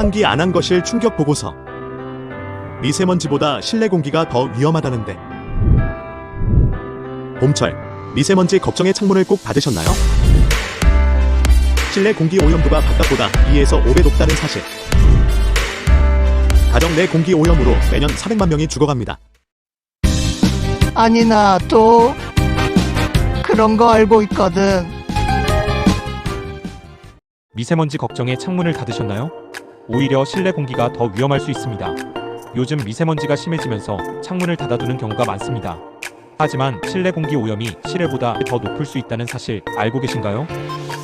환기 안한 거실 충격 보고서. 미세먼지보다 실내 공기가 더 위험하다는데. 봄철, 미세먼지 걱정의 창문을 꼭 닫으셨나요? 실내 공기 오염도가 바깥보다 2에서 5배 높다는 사실. 가정 내 공기 오염으로 매년 400만 명이 죽어갑니다. 아니 나 또 그런 거 알고 있거든. 미세먼지 걱정에 창문을 닫으셨나요? 오히려 실내 공기가 더 위험할 수 있습니다. 요즘 미세먼지가 심해지면서 창문을 닫아두는 경우가 많습니다. 하지만 실내 공기 오염이 실외보다 더 높을 수 있다는 사실 알고 계신가요?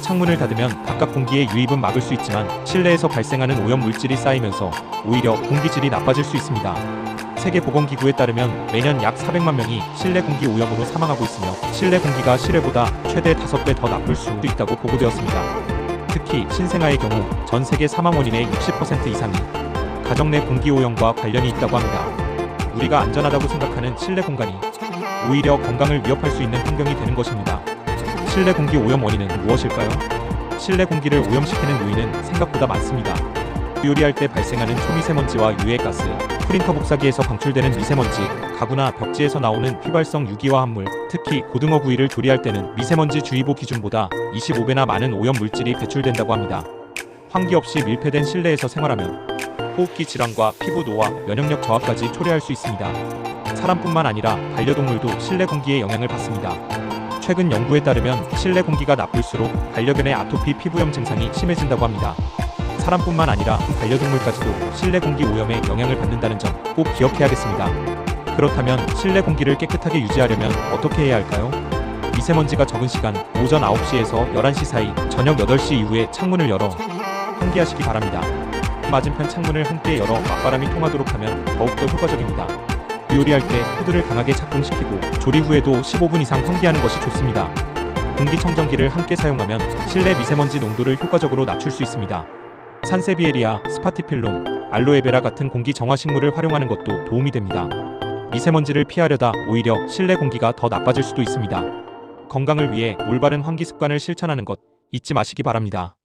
창문을 닫으면 바깥 공기의 유입은 막을 수 있지만 실내에서 발생하는 오염 물질이 쌓이면서 오히려 공기질이 나빠질 수 있습니다. 세계보건기구에 따르면 매년 약 400만 명이 실내 공기 오염으로 사망하고 있으며 실내 공기가 실외보다 최대 5배 더 나쁠 수도 있다고 보고되었습니다. 특히 신생아의 경우 전 세계 사망 원인의 60% 이상이 가정 내 공기 오염과 관련이 있다고 합니다. 우리가 안전하다고 생각하는 실내 공간이 오히려 건강을 위협할 수 있는 환경이 되는 것입니다. 실내 공기 오염 원인은 무엇일까요? 실내 공기를 오염시키는 요인은 생각보다 많습니다. 요리할 때 발생하는 초미세먼지와 유해가스, 프린터 복사기에서 방출되는 미세먼지, 가구나 벽지에서 나오는 휘발성 유기화 합물, 특히 고등어 구이를 조리할 때는 미세먼지 주의보 기준보다 25배나 많은 오염 물질이 배출된다고 합니다. 환기 없이 밀폐된 실내에서 생활하면 호흡기 질환과 피부 노화, 면역력 저하까지 초래할 수 있습니다. 사람뿐만 아니라 반려동물도 실내 공기에 영향을 받습니다. 최근 연구에 따르면 실내 공기가 나쁠수록 반려견의 아토피 피부염 증상이 심해진다고 합니다. 사람뿐만 아니라 반려동물까지도 실내 공기 오염에 영향을 받는다는 점 꼭 기억해야겠습니다. 그렇다면 실내 공기를 깨끗하게 유지하려면 어떻게 해야 할까요? 미세먼지가 적은 시간 오전 9시에서 11시 사이 저녁 8시 이후에 창문을 열어 환기하시기 바랍니다. 맞은편 창문을 함께 열어 맞바람이 통하도록 하면 더욱더 효과적입니다. 요리할 때 후드를 강하게 작동시키고 조리 후에도 15분 이상 환기하는 것이 좋습니다. 공기청정기를 함께 사용하면 실내 미세먼지 농도를 효과적으로 낮출 수 있습니다. 산세비에리아, 스파티필름, 알로에베라 같은 공기 정화 식물을 활용하는 것도 도움이 됩니다. 미세먼지를 피하려다 오히려 실내 공기가 더 나빠질 수도 있습니다. 건강을 위해 올바른 환기 습관을 실천하는 것 잊지 마시기 바랍니다.